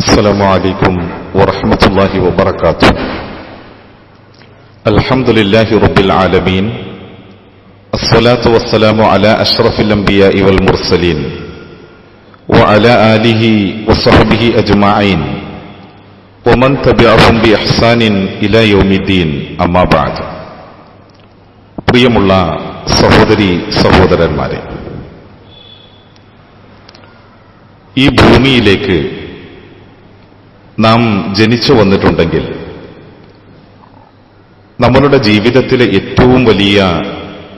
السلام عليكم ورحمة الله وبركاته الحمد لله رب العالمين الصلاة والسلام على أشرف الأنبياء والمرسلين وعلى آله وصحبه أجمعين ومن تبعهم بإحسان إلى يوم الدين أما بعد പ്രിയമുള്ള സഹോദരി സഹോദരന്മാരെ ഈ ഭൂമിയിലേക്ക് നാം ജനിച്ചു വന്നിട്ടുണ്ടെങ്കിൽ നമ്മളുടെ ജീവിതത്തിലെ ഏറ്റവും വലിയ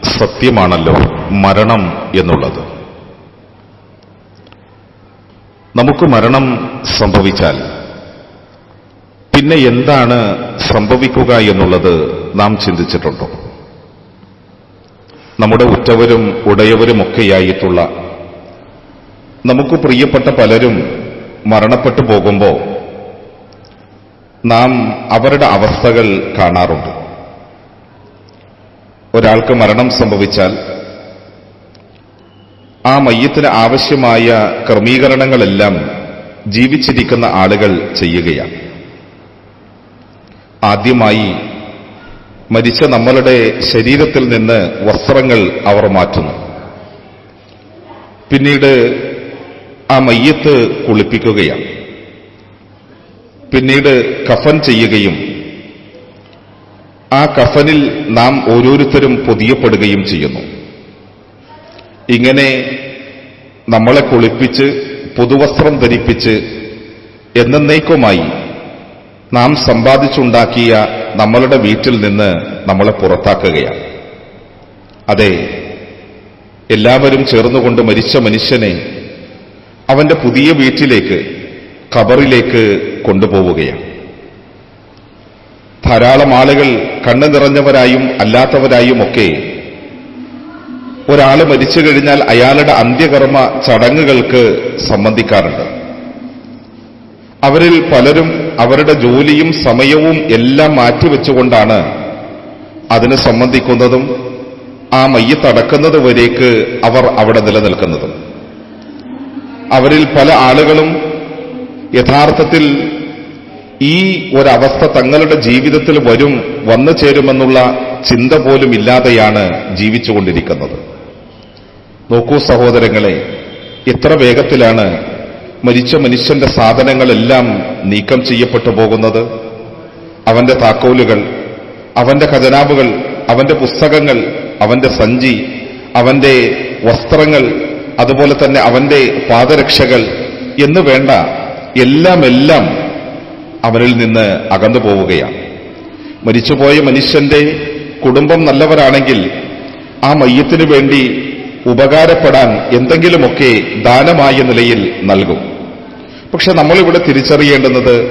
സത്യമാണല്ലോ മരണം എന്നുള്ളത്. നമുക്ക് മരണം സംഭവിച്ചാൽ പിന്നെ എന്താണ് സംഭവിക്കുക എന്നുള്ളത് നാം ചിന്തിച്ചിട്ടുണ്ടോ? നമ്മുടെ ഉറ്റവരും ഉടയവരുമൊക്കെയായിട്ടുള്ള നമുക്ക് പ്രിയപ്പെട്ട പലരും മരണപ്പെട്ടു പോകുമ്പോൾ നാം അവരുടെ അവസ്ഥകൾ കാണാറുണ്ട്. ഒരാൾക്ക് മരണം സംഭവിച്ചാൽ ആ മയ്യത്തിന് ആവശ്യമായ ക്രമീകരണങ്ങളെല്ലാം ജീവിച്ചിരിക്കുന്ന ആളുകൾ ചെയ്യുകയാണ്. ആദ്യമായി മരിച്ച നമ്മളുടെ ശരീരത്തിൽ നിന്ന് വസ്ത്രങ്ങൾ അവർ മാറ്റുന്നു. പിന്നീട് ആ മയ്യത്ത് കുളിപ്പിക്കുകയാണ്. പിന്നീട് കഫൻ ചെയ്യുകയും ആ കഫനിൽ നാം ഓരോരുത്തരും പൊതിയപ്പെടുകയും ചെയ്യുന്നു. ഇങ്ങനെ നമ്മളെ കുളിപ്പിച്ച് പുതുവസ്ത്രം ധരിപ്പിച്ച് എന്നേക്കുമായി നാം സമ്പാദിച്ചുണ്ടാക്കിയ നമ്മളുടെ വീട്ടിൽ നിന്ന് നമ്മളെ പുറത്താക്കുകയാണ്. അതെ എല്ലാവരും ചേർന്നുകൊണ്ട് മരിച്ച മനുഷ്യനെ അവന്റെ പുതിയ വീട്ടിലേക്ക് ഖബറിലേക്ക് കൊണ്ടുപോവുകയാണ്. ധാരാളം ആളുകൾ കണ്ണു നിറഞ്ഞവരായും അല്ലാത്തവരായും ഒക്കെ ഒരാൾ മരിച്ചു കഴിഞ്ഞാൽ അയാളുടെ അന്ത്യകർമ്മ ചടങ്ങുകൾക്ക് സംബന്ധിക്കാറുണ്ട്. അവരിൽ പലരും അവരുടെ ജോലിയും സമയവും എല്ലാം മാറ്റിവെച്ചുകൊണ്ടാണ് അതിന് സംബന്ധിക്കുന്നതും ആ മയ്യത്തടക്കുന്നത് വരേക്ക് അവർ അവിടെ നിലനിൽക്കുന്നതും. അവരിൽ പല ആളുകളും യഥാർത്ഥത്തിൽ ഈ ഒരവസ്ഥ തങ്ങളുടെ ജീവിതത്തിൽ വരും വന്നു ചേരുമെന്നുള്ള ചിന്ത പോലും ഇല്ലാതെയാണ് ജീവിച്ചുകൊണ്ടിരിക്കുന്നത്. നോക്കൂ സഹോദരങ്ങളെ എത്ര വേഗത്തിലാണ് മരിച്ച മനുഷ്യന്റെ സാധനങ്ങളെല്ലാം നീക്കം ചെയ്യപ്പെട്ടു പോകുന്നത്. അവന്റെ താക്കോലുകൾ അവന്റെ ഖജനാവുകൾ അവന്റെ പുസ്തകങ്ങൾ അവന്റെ സഞ്ചി അവന്റെ വസ്ത്രങ്ങൾ അതുപോലെ തന്നെ അവന്റെ പാദരക്ഷകൾ എന്ന് വേണ്ട എല്ലാം എല്ലാം അവനിൽ നിന്ന് അകന്നു പോവുകയാണ്. മരിച്ചുപോയ മനുഷ്യന്റെ കുടുംബം നല്ലവരാണെങ്കിൽ ആ മയ്യത്തിനു വേണ്ടി ഉപകാരപ്പെടാൻ എന്തെങ്കിലുമൊക്കെ ദാനമായ നിലയിൽ നൽകും. പക്ഷെ നമ്മളിവിടെ തിരിച്ചറിയേണ്ടുന്നത്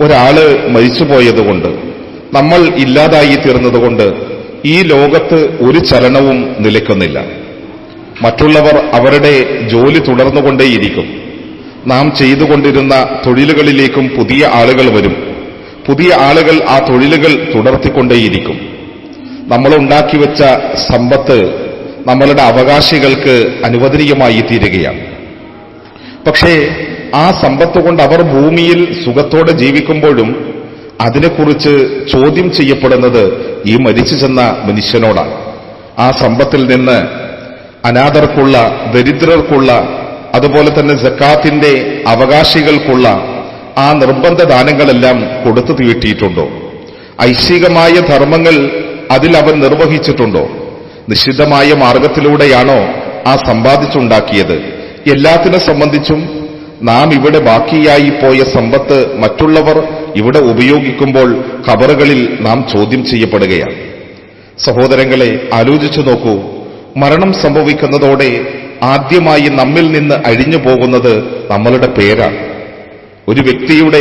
ഒരാൾ മരിച്ചുപോയതുകൊണ്ട് നമ്മൾ ഇല്ലാതായി തീർന്നതുകൊണ്ട് ഈ ലോകത്ത് ഒരു ചലനവും നിലയ്ക്കുന്നില്ല. മറ്റുള്ളവർ അവരുടെ ജോലി തുടർന്നുകൊണ്ടേയിരിക്കും. നാം ചെയ്തുകൊണ്ടിരുന്ന തൊഴിലുകളിലേക്കും പുതിയ ആളുകൾ വരും. പുതിയ ആളുകൾ ആ തൊഴിലുകൾ തുടർത്തിക്കൊണ്ടേയിരിക്കും. നമ്മൾ ഉണ്ടാക്കി വെച്ച സമ്പത്ത് നമ്മളുടെ അവകാശികൾക്ക് അനുവദനീയമായി തീരുകയാണ്. പക്ഷേ ആ സമ്പത്ത് കൊണ്ട് അവർ ഭൂമിയിൽ സുഖത്തോടെ ജീവിക്കുമ്പോഴും അതിനെക്കുറിച്ച് ചോദ്യം ചെയ്യപ്പെടുന്നത് ഈ മരിച്ചു ചെന്ന മനുഷ്യനോടാണ്. ആ സമ്പത്തിൽ നിന്ന് അനാഥർക്കുള്ള ദരിദ്രർക്കുള്ള അതുപോലെ തന്നെ ജക്കാത്തിന്റെ അവകാശികൾക്കുള്ള ആ നിർബന്ധ ദാനങ്ങളെല്ലാം കൊടുത്തു തീട്ടിയിട്ടുണ്ടോ? ഐശ്വികമായ ധർമ്മങ്ങൾ അതിൽ അവൻ നിർവഹിച്ചിട്ടുണ്ടോ? നിശ്ചിതമായ മാർഗത്തിലൂടെയാണോ ആ സമ്പാദിച്ചുണ്ടാക്കിയത്? എല്ലാത്തിനെ സംബന്ധിച്ചും നാം ഇവിടെ ബാക്കിയായി പോയ സമ്പത്ത് മറ്റുള്ളവർ ഇവിടെ ഉപയോഗിക്കുമ്പോൾ ഖബറുകളിൽ നാം ചോദ്യം ചെയ്യപ്പെടുകയാണ്. സഹോദരങ്ങളെ ആലോചിച്ചു നോക്കൂ. മരണം സംഭവിക്കുന്നതോടെ ആദ്യമായി നമ്മിൽ നിന്ന് അഴിഞ്ഞു പോകുന്നത് നമ്മളുടെ പേരാണ്. ഒരു വ്യക്തിയുടെ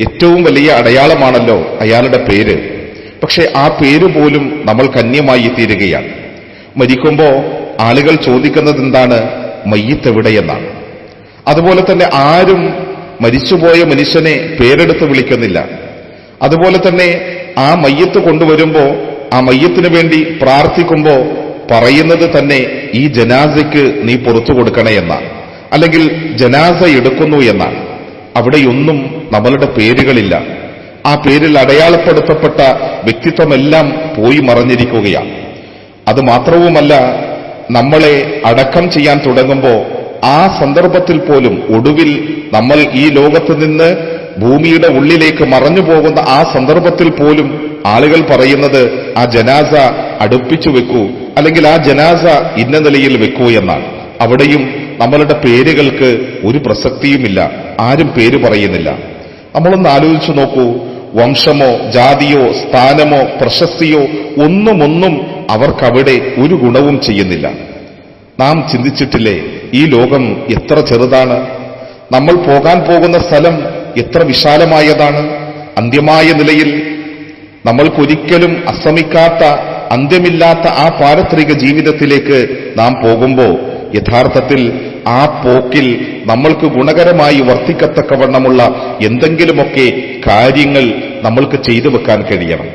ഏറ്റവും വലിയ അടയാളമാണല്ലോ അയാളുടെ പേര്. പക്ഷെ ആ പേര് പോലും നമ്മൾ കന്യമായി തീരുകയാണ് മരിക്കുമ്പോൾ ആളുകൾ ചോദിക്കുന്നത് എന്താണ്? മയ്യത്തെവിടെയെന്നാണ് അതുപോലെ തന്നെ ആരും മരിച്ചുപോയ മനുഷ്യനെ പേരെടുത്ത് വിളിക്കുന്നില്ല. അതുപോലെ തന്നെ ആ മയ്യത്ത് കൊണ്ടുവരുമ്പോൾ ആ മയ്യത്തിന് വേണ്ടി പ്രാർത്ഥിക്കുമ്പോ പറയുന്നത് തന്നെ ഈ ജനാസയ്ക്ക് നീ പുറത്തു കൊടുക്കണേ അല്ലെങ്കിൽ ജനാസ എടുക്കുന്നു എന്നാണ് അവിടെയൊന്നും നമ്മളുടെ പേരുകളില്ല. ആ പേരിൽ അടയാളപ്പെടുത്തപ്പെട്ട വ്യക്തിത്വമെല്ലാം പോയി മറഞ്ഞിരിക്കുകയാണ് അത് മാത്രവുമല്ല നമ്മളെ അടക്കം ചെയ്യാൻ തുടങ്ങുമ്പോൾ ആ സന്ദർഭത്തിൽ പോലും ഒടുവിൽ നമ്മൾ ഈ ലോകത്ത് നിന്ന് ഭൂമിയുടെ ഉള്ളിലേക്ക് മറഞ്ഞു പോകുന്ന ആ സന്ദർഭത്തിൽ പോലും ആളുകൾ പറയുന്നത് ആ ജനാസ അടുപ്പിച്ചു വെക്കൂ. അല്ലെങ്കിൽ ആ ജനാസ ഇന്ന നിലയിൽ വെക്കൂ എന്നാണ്. അവിടെയും നമ്മളുടെ പേരുകൾക്ക് ഒരു പ്രസക്തിയുമില്ല. ആരും പേര് പറയുന്നില്ല. നമ്മളൊന്ന് ആലോചിച്ചു നോക്കൂ. വംശമോ ജാതിയോ സ്ഥാനമോ പ്രശസ്തിയോ ഒന്നുമൊന്നും അവർക്കവിടെ ഒരു ഗുണവും ചെയ്യുന്നില്ല. നാം ചിന്തിച്ചിട്ടില്ലേ ഈ ലോകം എത്ര ചെറുതാണ്? നമ്മൾ പോകാൻ പോകുന്ന സ്ഥലം എത്ര വിശാലമായതാണ്? അന്ത്യമായ നിലയിൽ നമ്മൾക്കൊരിക്കലും അസ്തമിക്കാത്ത അന്ത്യമില്ലാത്ത ആ പാരത്രിക ജീവിതത്തിലേക്ക് നാം പോകുമ്പോൾ യഥാർത്ഥത്തിൽ ആ പോക്കിൽ നമ്മൾക്ക് ഗുണകരമായി വർത്തിക്കത്തക്കവണ്ണമുള്ള എന്തെങ്കിലുമൊക്കെ കാര്യങ്ങൾ നമ്മൾക്ക് ചെയ്തു വെക്കാൻ കഴിയണം.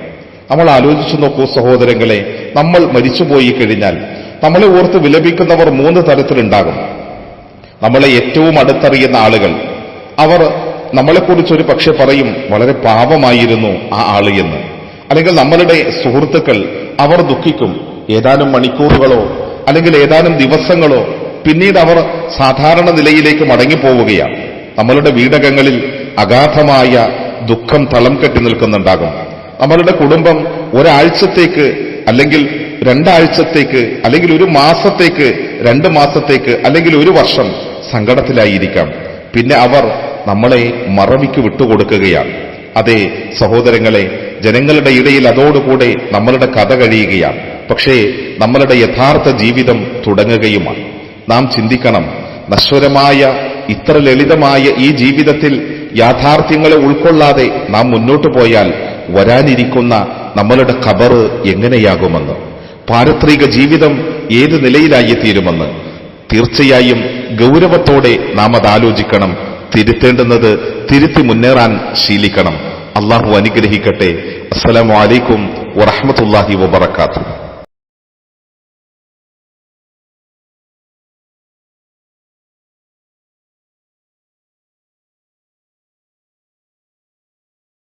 നമ്മൾ ആലോചിച്ചു നോക്കൂ സഹോദരങ്ങളെ നമ്മൾ മരിച്ചുപോയി കഴിഞ്ഞാൽ നമ്മളെ ഓർത്ത് വിലപിക്കുന്നവർ മൂന്ന് തരത്തിലുണ്ടാകും. നമ്മളെ ഏറ്റവും അടുത്തറിയുന്ന ആളുകൾ അവർ നമ്മളെക്കുറിച്ച് ഒരു പക്ഷെ പറയും വളരെ പാപമായിരുന്നു ആ ആൾ എന്ന്. അല്ലെങ്കിൽ നമ്മളുടെ സുഹൃത്തുക്കൾ അവർ ദുഃഖിക്കും. ഏതാനും മണിക്കൂറുകളോ അല്ലെങ്കിൽ ഏതാനും ദിവസങ്ങളോ പിന്നീട് അവർ സാധാരണ നിലയിലേക്ക് മടങ്ങിപ്പോവുകയാണ്. നമ്മളുടെ വീടകങ്ങളിൽ അഗാധമായ ദുഃഖം തളം കെട്ടി നിൽക്കുന്നുണ്ടാകും. നമ്മളുടെ കുടുംബം ഒരാഴ്ചത്തേക്ക് അല്ലെങ്കിൽ രണ്ടാഴ്ചത്തേക്ക് അല്ലെങ്കിൽ ഒരു മാസത്തേക്ക് രണ്ട് മാസത്തേക്ക് അല്ലെങ്കിൽ ഒരു വർഷം സങ്കടത്തിലായിരിക്കാം. പിന്നെ അവർ നമ്മളെ മറവിക്ക് വിട്ടുകൊടുക്കുകയാണ്. അതെ സഹോദരങ്ങളെ ജനങ്ങളുടെ ഇടയിൽ അതോടുകൂടെ നമ്മളുടെ കഥ കഴിയുകയാണ്. പക്ഷേ നമ്മളുടെ യഥാർത്ഥ ജീവിതം തുടങ്ങുകയുമാണ്. നാം ചിന്തിക്കണം നശ്വരമായ ഇത്ര ലളിതമായ ഈ ജീവിതത്തിൽ യാഥാർത്ഥ്യങ്ങളെ ഉൾക്കൊള്ളാതെ നാം മുന്നോട്ടു പോയാൽ വരാനിരിക്കുന്ന നമ്മളുടെ ഖബറ് എങ്ങനെയാകുമെന്ന് പാരത്രിക ജീവിതം ഏത് നിലയിലായിത്തീരുമെന്ന് തീർച്ചയായും ഗൗരവത്തോടെ നാം അത് ആലോചിക്കണം തിരുത്തേണ്ടുന്നത് തിരുത്തി മുന്നേറാൻ ശീലിക്കണം. അള്ളാഹു അനുഗ്രഹിക്കട്ടെ അസ്സലാമു അലൈക്കും വറഹമത്തല്ലാഹി വബർക്കാത്തു